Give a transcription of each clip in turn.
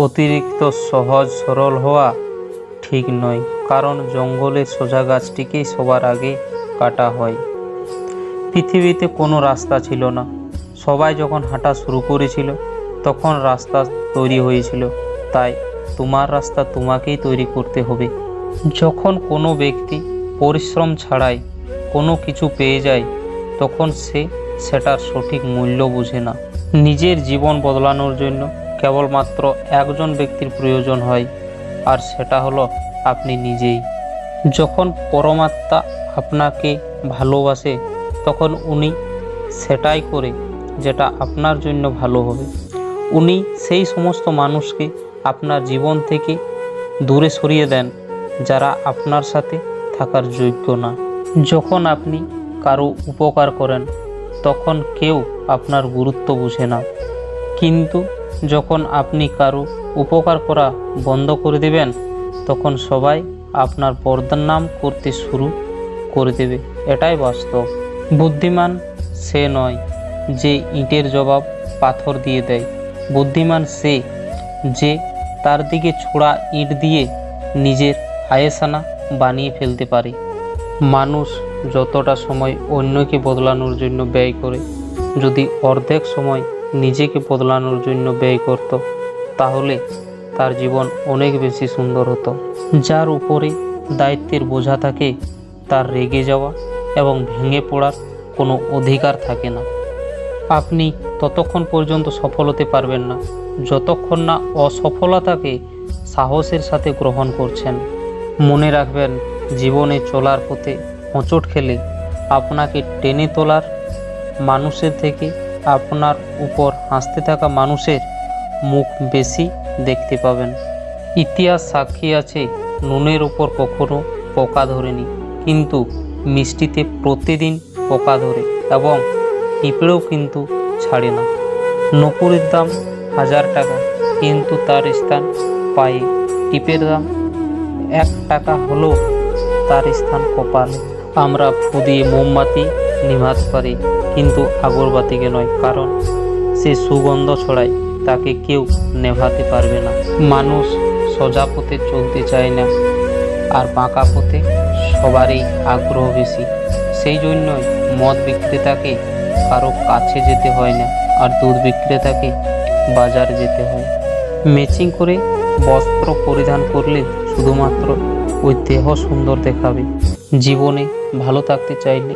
অতিরিক্ত সহজ সরল হওয়া ঠিক নয়, কারণ জঙ্গলে সোজা গাছটিকেই সবার আগে কাটা হয়। পৃথিবীতে কোনো রাস্তা ছিল না। সবাই যখন হাঁটা শুরু করেছিল, তখন রাস্তা তৈরি হয়েছিল। তাই তোমার রাস্তা তোমাকেই তৈরি করতে হবে। যখন কোনো ব্যক্তি পরিশ্রম ছাড়াই কোনো কিছু পেয়ে যায়, তখন সে সেটার সঠিক মূল্য বুঝে না। নিজের জীবন বদলানোর জন্য কেবলমাত্র একজন ব্যক্তির প্রয়োজন হয়, আর সেটা হলো আপনি নিজেই। যখন পরমাত্মা আপনাকে ভালোবাসে, তখন উনি সেটাই করে যেটা আপনার জন্য ভালো হবে। উনি সেই সমস্ত মানুষকে আপনার জীবন থেকে দূরে সরিয়ে দেন, যারা আপনার সাথে থাকার যোগ্য না। যখন আপনি কারও উপকার করেন, তখন কেউ আপনার গুরুত্ব বুঝে না। কিন্তু যখন আপনি কারও উপকার করা বন্ধ করে দেবেন, তখন সবাই আপনার পর্দার নাম করতে শুরু করে দেবে। এটাই বাস্তব। বুদ্ধিমান সে নয় যে ইটের জবাব পাথর দিয়ে দেয়। বুদ্ধিমান সে যে তার দিকে ছোড়া ইট দিয়ে নিজের আয়েসানা বানিয়ে ফেলতে পারে। মানুষ যতটা সময় অন্যকে বদলানোর জন্য ব্যয় করে, যদি অর্ধেক সময় নিজেকে বদলানোর জন্য ব্যয় করত, তাহলে তার জীবন অনেক বেশি সুন্দর হতো। যার উপরে দায়িত্বের বোঝা থাকে, তার রেগে যাওয়া এবং ভেঙে পড়ার কোনো অধিকার থাকে না। আপনি ততক্ষণ পর্যন্ত সফল হতে পারবেন না, যতক্ষণ না অসফলতাকে সাহসের সাথে গ্রহণ করছেন। মনে রাখবেন, জীবনে চলার পথে হোঁচট খেলে আপনাকে টেনে তোলার মানুষের থেকে আপনার উপর হাসতে থাকা মানুষের মুখ বেশি দেখতে পাবেন। ইতিহাস সাক্ষী আছে নুনের উপর কখনো পোকা ধরেনি, কিন্তু মিষ্টিতে প্রতিদিন পোকা ধরে এবং পিঁপড়েও কিন্তু ছাড়ে না। নপুরের দাম হাজার টাকা, কিন্তু তার স্থান পায়ে। টিপের দাম এক টাকা হলেও তার স্থান কপালে। আমরা ফু দিয়ে মোমবাতি নিভাতে পারি, কিন্তু আগরবাতিকে নয়, কারণ সে সুগন্ধ ছড়ায়, তাকে কেউ নেভাতে পারবে না। মানুষ সোজা পথে চলতে চায় না, আর বাঁকা পথে সবারই আগ্রহ বেশি। সেই জন্যই মদ বিক্রেতাকে কারও কাছে যেতে হয় না, আর দুধ বিক্রেতাকে বাজার যেতে হয়। ম্যাচিং করে বস্ত্র পরিধান করলে শুধুমাত্র ওই দেহ সুন্দর দেখাবে। জীবনে ভালো থাকতে চাইলে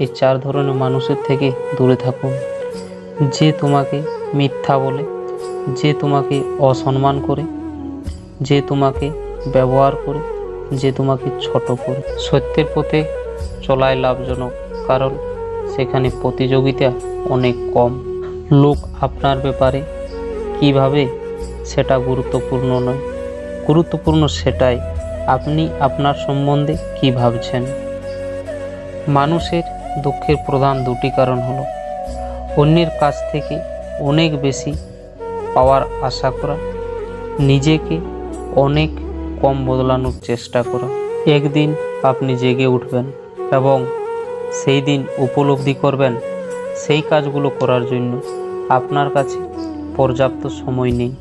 এই চার ধরনের মানুষের থেকে দূরে থাকুন। যে তোমাকে মিথ্যা বলে, যে তোমাকে অসম্মান করে, যে তোমাকে ব্যবহার করে, যে তোমাকে ছোট করে। সত্যের পথে চলাই লাভজনক, কারণ সেখানে প্রতিযোগিতা অনেক কম। লোক আপনার ব্যাপারে কীভাবে সেটা গুরুত্বপূর্ণ নয়। গুরুত্বপূর্ণ সেটাই, আপনি আপনার সম্বন্ধে কি ভাবছেন? মানুষের দুঃখের প্রধান দুটি কারণ হলো, অন্যের কাছ থেকে অনেক বেশি পাওয়ার আশা করা, নিজেকে অনেক কম বদলানোর চেষ্টা করা। একদিন আপনি জেগে উঠবেন এবং সেই দিন উপলব্ধি করবেন সেই কাজগুলো করার জন্য আপনার কাছে পর্যাপ্ত সময় নেই,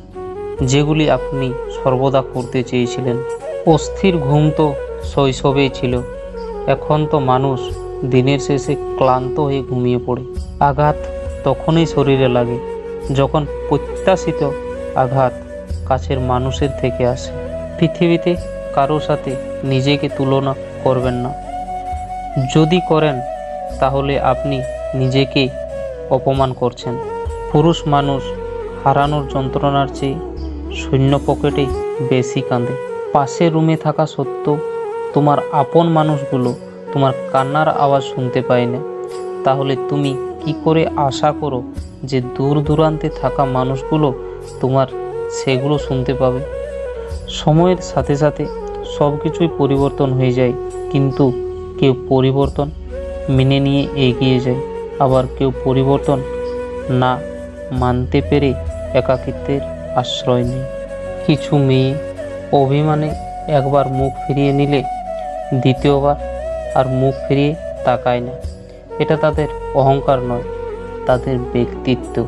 যেগুলি আপনি সর্বদা করতে চেয়েছিলেন। অস্থির ঘুম তো শৈশবেই ছিল। এখন তো মানুষ দিনের শেষে ক্লান্ত হয়ে ঘুমিয়ে পড়ে। আঘাত তখনই শরীরে লাগে, যখন প্রত্যাশিত আঘাত কাছের মানুষের থেকে আসে। পৃথিবীতে কারও সাথে নিজেকে তুলনা করবেন না। যদি করেন, তাহলে আপনি নিজেকে অপমান করছেন। পুরুষ মানুষ হারানোর যন্ত্রণার চেয়ে শূন্য পকেটে বেশি কাঁদে। পাশের রুমে থাকা সত্ত্বেও তোমার আপন মানুষগুলো তোমার কান্নার আওয়াজ শুনতে পায় না। তাহলে তুমি কি করে আশা করো যে দূর দূরান্তে থাকা মানুষগুলো তোমার সেগুলো শুনতে পাবে? সময়ের সাথে সাথে সব কিছুই পরিবর্তন হয়ে যায়, কিন্তু কেউ পরিবর্তন মেনে নিয়ে এগিয়ে যায়। আবার কেউ পরিবর্তন না মানতে পেরে একাকিত্বের আশ্রয় নেয়। কিছু মেয়ে অভিমানে একবার মুখ ফিরিয়ে নিলে দ্বিতীয়বার আর মুখ ফিরিয়ে তাকায় না। এটা তাদের অহংকার নয় তাদের ব্যক্তিত্ব।